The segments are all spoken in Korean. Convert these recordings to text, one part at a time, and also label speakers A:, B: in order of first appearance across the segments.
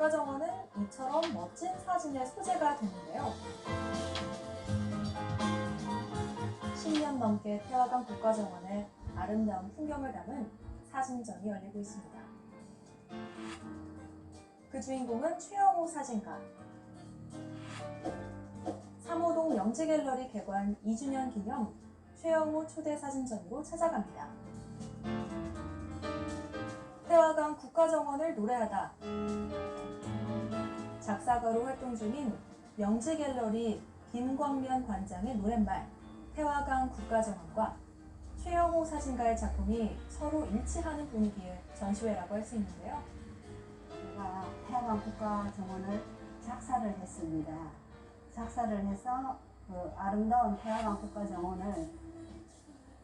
A: 국가정원은 이처럼 멋진 사진의 소재가 됐는데요. 10년 넘게 태화강 국가정원의 아름다운 풍경을 담은 사진전이 열리고 있습니다. 그 주인공은 최영호 사진가. 3호동 영지갤러리 개관 2주년 기념 최영호 초대 사진전으로 찾아갑니다. 태화강 국가정원을 노래하다. 작사가로 활동 중인 영지갤러리 김광면 관장의 노랫말 태화강 국가정원과 최영호 사진가의 작품이 서로 일치하는 분위기의 전시회라고 할 수 있는데요.
B: 제가 태화강 국가정원을 작사를 했습니다. 작사를 해서 그 아름다운 태화강 국가정원을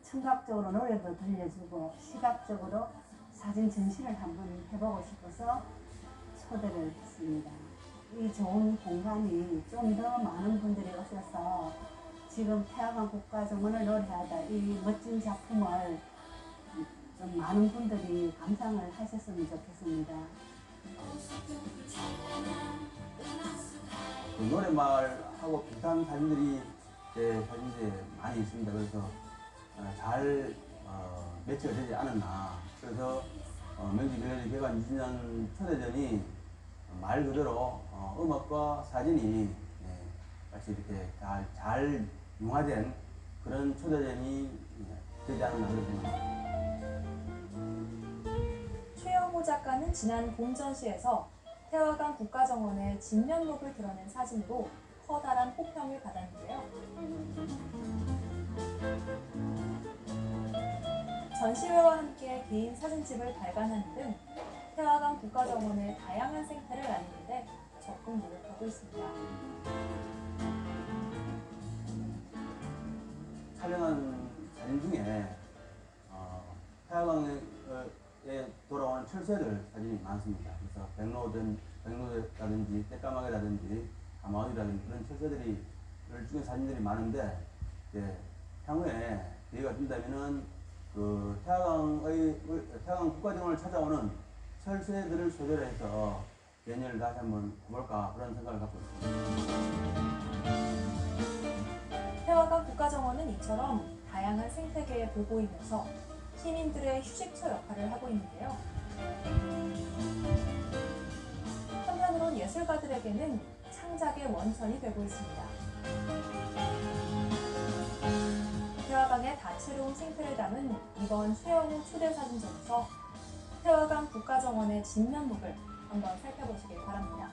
B: 청각적으로 노래도 들려주고 시각적으로 사진 전시를 한번 해보고 싶어서 초대를 했습니다. 이 좋은 공간이 좀 더 많은 분들이 오셔서 지금 태화강 국가정원을 노래하다 이 멋진 작품을 좀 많은 분들이 감상을 하셨으면 좋겠습니다.
C: 그 노래말하고 비슷한 사진들이 제 사진들에 많이 있습니다. 그래서 어, 잘 어, 매치가 되지 않았나. 그래서 어, 명지 갤러리 개관 2주년 초대전이 말 그대로 어, 음악과 사진이 예, 같이 이렇게 잘, 잘 융화된 그런 초대전이 예, 되지 않았나 그런 생각입니다.
A: 최영호 작가는 지난 봄 전시에서 태화강 국가정원의 진면목을 드러낸 사진으로 커다란 호평을 받았는데요. 전시회와 함께 개인 사진집을 발간하는 등 태화강 국가정원의 다양한 생태를 알리는데 적극 노력하고 있습니다.
C: 촬영한 사진 중에 어, 태화강에 돌아오는 철새들 사진이 많습니다. 그래서 백로든 백로라든지 떼까마귀라든지 가마귀라든지 그런 철새들이 를 찍은 사진들이 많은데 이제 향후에 기회가 된다면은 그 태화강의 태화강 국가정원을 찾아오는 철새들을 소재로 해서 연연을 다시 한번 해볼까 그런 생각을 갖고 있습니다.
A: 태화강 국가정원은 이처럼 다양한 생태계에 보고이면서 시민들의 휴식처 역할을 하고 있는데요. 한편으론 예술가들에게는 창작의 원천이 되고 있습니다. 태화강의 다채로운 생태를 담은 이번 최영우 초대 사진전에서 태화강 국가정원의 진면목을 한번 살펴보시길 바랍니다.